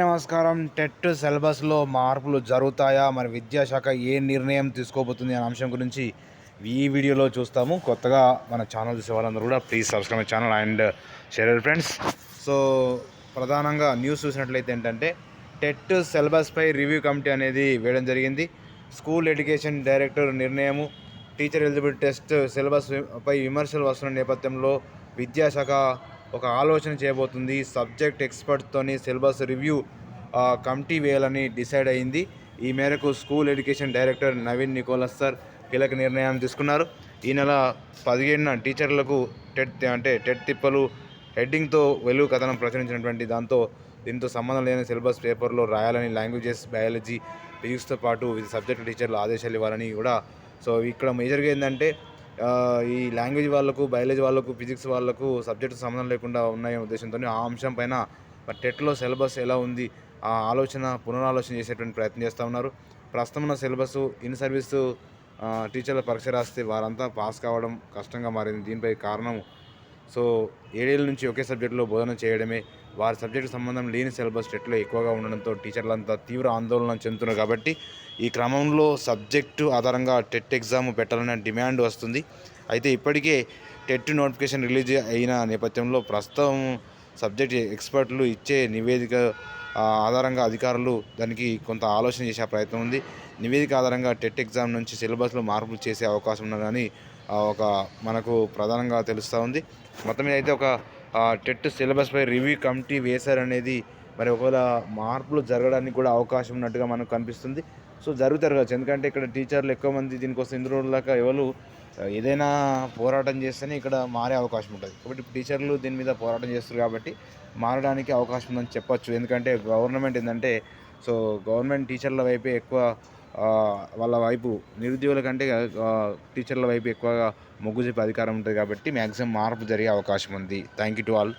నమస్కారం. టెట్ సిలబస్లో మార్పులు జరుగుతాయా? మరి విద్యాశాఖ ఏ నిర్ణయం తీసుకోబోతుంది అనే అంశం గురించి ఈ వీడియోలో చూస్తాము. కొత్తగా మన ఛానల్ చూసే వాళ్ళందరూ కూడా please subscribe channel and share friends. So ప్రధానంగా న్యూస్ చూసినట్లయితే ఏంటంటే టెట్ సిలబస్పై రివ్యూ కమిటీ అనేది వేయడం జరిగింది. స్కూల్ ఎడ్యుకేషన్ డైరెక్టర్ నిర్ణయము టీచర్ ఎలిజిబిలిటీ టెస్ట్ సిలబస్ పై విమర్శలు వస్తున్న నేపథ్యంలో విద్యాశాఖ ఒక ఆలోచన చేయబోతుంది. సబ్జెక్ట్ ఎక్స్పర్ట్తోని సిలబస్ రివ్యూ కమిటీ వేయాలని డిసైడ్ అయింది. ఈ మేరకు school education director Naveen Nicholas sir కీలక నిర్ణయం తీసుకున్నారు. ఈ నెల పదిహేడున టీచర్లకు టెట్ అంటే టెట్ తిప్పలు హెడ్డింగ్తో వెలుగు కథనం ప్రచురించినటువంటి దాంతో దీంతో సంబంధం లేని సిలబస్ పేపర్లో రాయాలని లాంగ్వేజెస్ బయాలజీ ఫిజిక్స్తో పాటు వివిధ సబ్జెక్టు టీచర్లు ఆదేశాలు ఇవ్వాలని కూడా సో ఇక్కడ మేజర్గా ఏంటంటే ఈ లాంగ్వేజ్ వాళ్ళకు బయాలజీ వాళ్ళకు ఫిజిక్స్ వాళ్ళకు సబ్జెక్టు సంబంధం లేకుండా ఉన్నాయనే ఉద్దేశంతో ఆ అంశం పైన మరి టెట్లో సిలబస్ ఎలా ఉంది ఆ ఆలోచన పునరాలోచన చేసేటువంటి ప్రయత్నం చేస్తూ ఉన్నారు. ప్రస్తుతం ఉన్న సిలబస్ ఇన్ సర్వీస్ టీచర్ల పరీక్ష రాస్తే వారంతా పాస్ కావడం కష్టంగా మారింది. దీనిపై కారణం సో ఏడేళ్ళ నుంచి ఒకే సబ్జెక్టులో బోధన చేయడమే వారి సబ్జెక్టు సంబంధం లేని సిలబస్ టెట్లో ఎక్కువగా ఉండడంతో టీచర్లంతా తీవ్ర ఆందోళన చెందుతున్నారు కాబట్టి ఈ క్రమంలో సబ్జెక్టు ఆధారంగా టెట్ ఎగ్జామ్ పెట్టాలనే డిమాండ్ వస్తుంది. అయితే ఇప్పటికే టెట్ నోటిఫికేషన్ రిలీజ్ అయిన నేపథ్యంలో ప్రస్తుతం సబ్జెక్ట్ ఎక్స్పర్ట్లు ఇచ్చే నివేదిక ఆధారంగా అధికారులు దానికి కొంత ఆలోచన చేసే ప్రయత్నం ఉంది. నివేదిక ఆధారంగా టెట్ ఎగ్జామ్ నుంచి సిలబస్లో మార్పులు చేసే అవకాశం ఉన్నా కానీ ఒక మనకు ప్రధానంగా తెలుస్తూ ఉంది. మొత్తం మీద అయితే ఒక టెట్ సిలబస్పై రివ్యూ కమిటీ వేశారనేది మరి ఒకవేళ మార్పులు జరగడానికి కూడా అవకాశం ఉన్నట్టుగా మనకు కనిపిస్తుంది. సో జరుగుతారు కావచ్చు. ఎందుకంటే ఇక్కడ టీచర్లు ఎక్కువ మంది దీనికోసం ఇన్ని దాకా ఎవరు ఏదైనా పోరాటం చేస్తేనే ఇక్కడ మారే అవకాశం ఉంటుంది. కాబట్టి టీచర్లు దీని మీద పోరాటం చేస్తారు కాబట్టి మారడానికి అవకాశం ఉందని చెప్పచ్చు. ఎందుకంటే గవర్నమెంట్ ఏంటంటే సో గవర్నమెంట్ టీచర్ల వైపే ఎక్కువ వాళ్ళ వైపు నిరుద్యోగుల కంటే టీచర్ల వైపు ఎక్కువగా మొగ్గు చూపే అధికారం ఉంటుంది కాబట్టి మ్యాక్సిమం మార్పు జరిగే అవకాశం ఉంది. Thank you to all